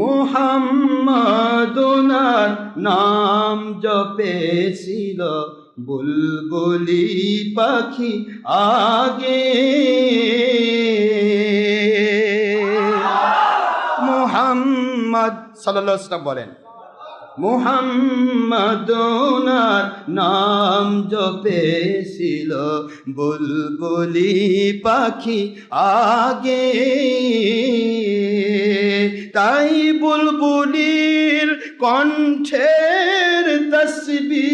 মোহাম্মদনার নাম জপেছিল বুলবুলি পাখি আগে। মোহাম্মদ ওয়াসাল্লাম বলেন, মোহাম্মদনার নাম জপেছিল বুলবুলি পাখি আগে। তাই বুলবুলির কণ্ঠের তসবি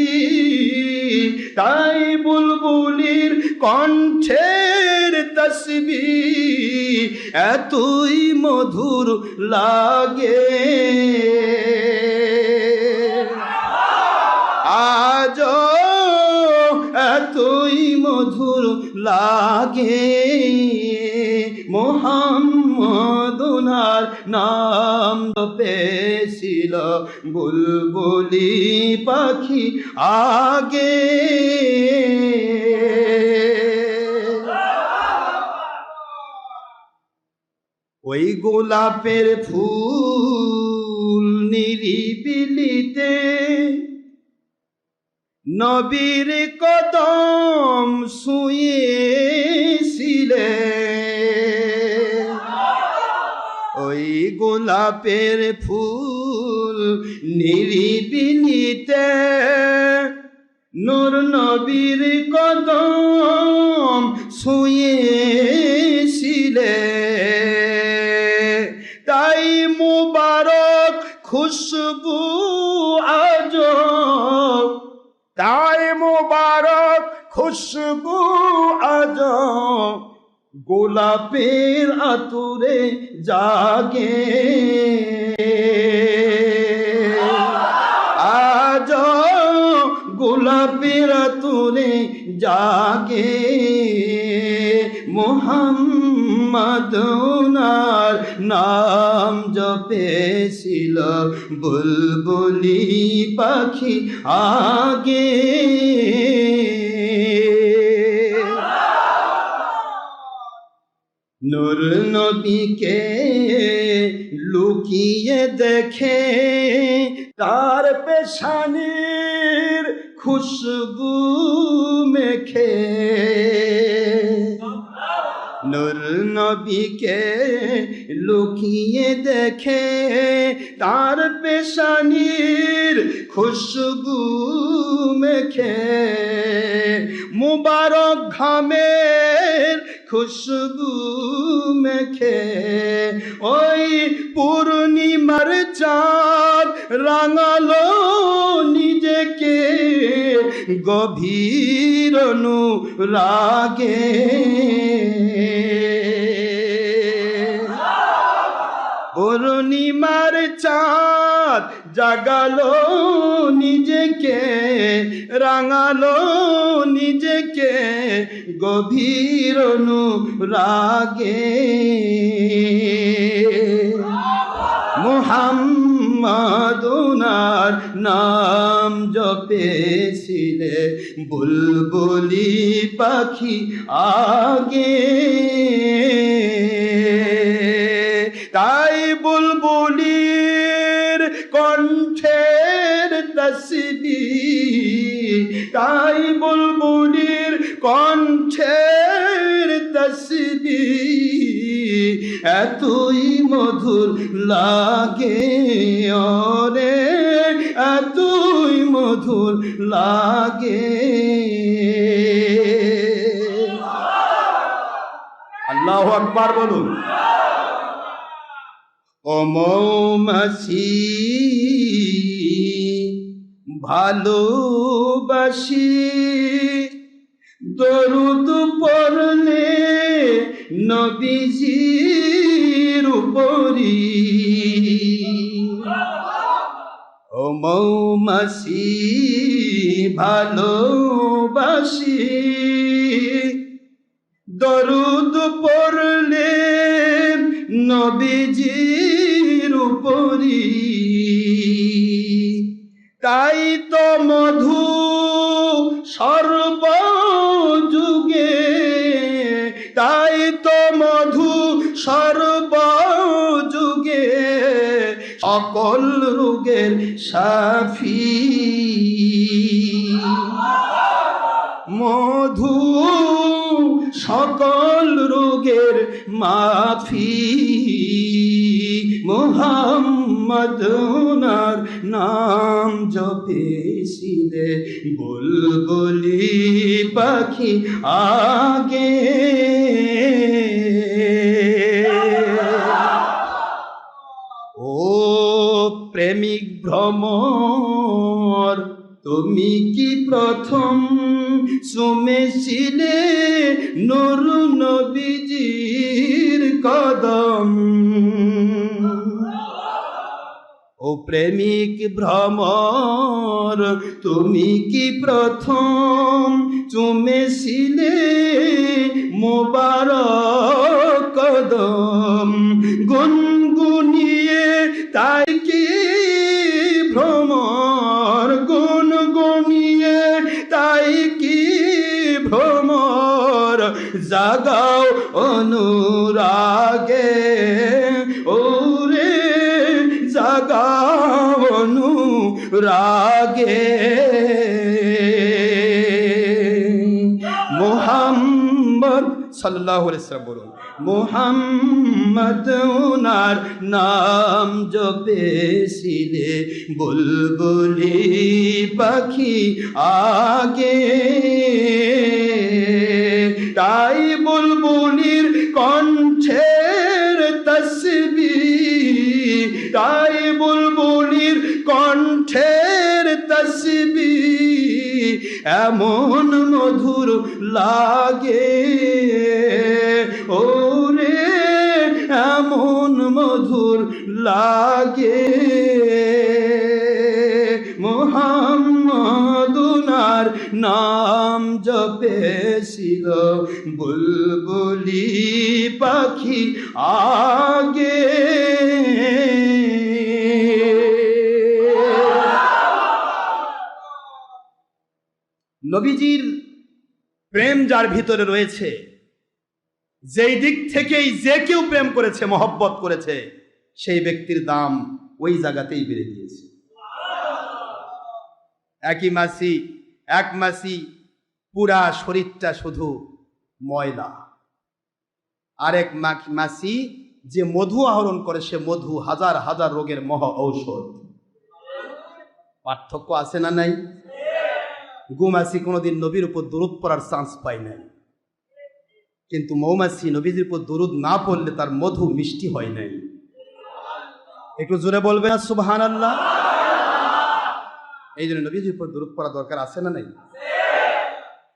তাই বুলবুলির কণ্ঠের তসবি এতই মধুর লাগে। আজ এতই মধুর লাগে। পেছিল বুলবুলি পাখি আগে। ওই গোলাপের ফুল নিরিবিলিতে নবীর কদম শুয়েছিলে গোলাপের ফুল নিরিবিলিতে নূর নবীর কদম শুয়েছিলে তাই মুবারক খুশবু আজ তাই মুবারক খুশবু আজ গোলাপের আতুরে জাগে। আজ গোলাপের আতুরে জাগে। মোহাম্মদনার নাম জপেছিল বুলবুলি পাখি আগে। নূর নবীকে লুকিয়ে দেখে তার পেশানির খুশবু মেখে। নূর নবীকে লুকিয়ে দেখে তার পেশানির খুশবু মেখে। মুবারক ঘামের খুশবু মেখে ওই পূর্ণিমার চাঁদ রাঙালো নিজেকে। গভীর রাগে পূর্ণিমার চাঁদ জাগালো নিজেকে। রাঙালো নিজেকে গভীর রাগে মোহাম্মদুনার নাম জপেছিলে বুলবুলি পাখি আগে। তাই তসবি তাই বুলবুলির কণ্ঠের তসবি এতই মধুর লাগে ওরে এতই মধুর লাগে। আল্লাহ আকবার বলুন। ও মৌমাছি ভালোবাসি। দরুদ পড়লে নবীজির উপরি ও মৌমাছি ভালোবাসি। দরুদ পড়লে নবীজির তাই তো মধু সর্বযুগে, তাই তো মধু সর্বযুগে, সকল রোগের সাফি। মধু সকল রোগের মাফি মোহাম্মদ ওনার নাম জপেছিলে। বুলবুলি পাখি আগে। ও প্রেমিক ভ্রমর, তুমি কি প্রথম শুমেছিলে নুর নবীজির কদম? ও প্রেমিক ভ্রমর, তুমি কি প্রথম? চুমেছিলে মোবারক কদম গুনগুনিয়ে তাই কি ভ্রমর? গুনগুনিয়ে তাই কি ভ্রমর? জাগাও অনুরাগে। রাগে মোহাম্মদ সাল্লাহ সাল্লাম বলুন মোহাম্মদ ওনার নাম জপেছিলে বুলবুলি পাখি আগে। এমন মধুর লাগে। ও রে এমন মধুর লাগে। মোহাম্মদুনার নাম জপেছিল বুলবুলি পাখি আগে। নবীজির প্রেম যার ভিতরে রয়েছে, যেই দিক থেকেই যে কেউ প্রেম করেছে, মহব্বত করেছে, সেই ব্যক্তির দাম ওই জায়গাতেই বেড়ে গিয়েছে একই মাসি, এক মাসি, পুরা শরীরটা শুধু ময়লা। আরেক মাসি যে মধু আহরণ করে, সে মধু হাজার হাজার রোগের মহ ঔষধ। পার্থক্য আছে না নাই? গুমাসি কোনোদিন নবীর উপর দূরত পড়ার চান্স পায় নাই। কিন্তু মৌমাছি নবীদের উপর দরুদ না পড়লে তার মধু মিষ্টি হয় নাই। একটু জোরে বলবে না সুবহান আল্লাহ এই জন্য নবীজির উপর দরুদ পড়া দরকার আছে না নাই?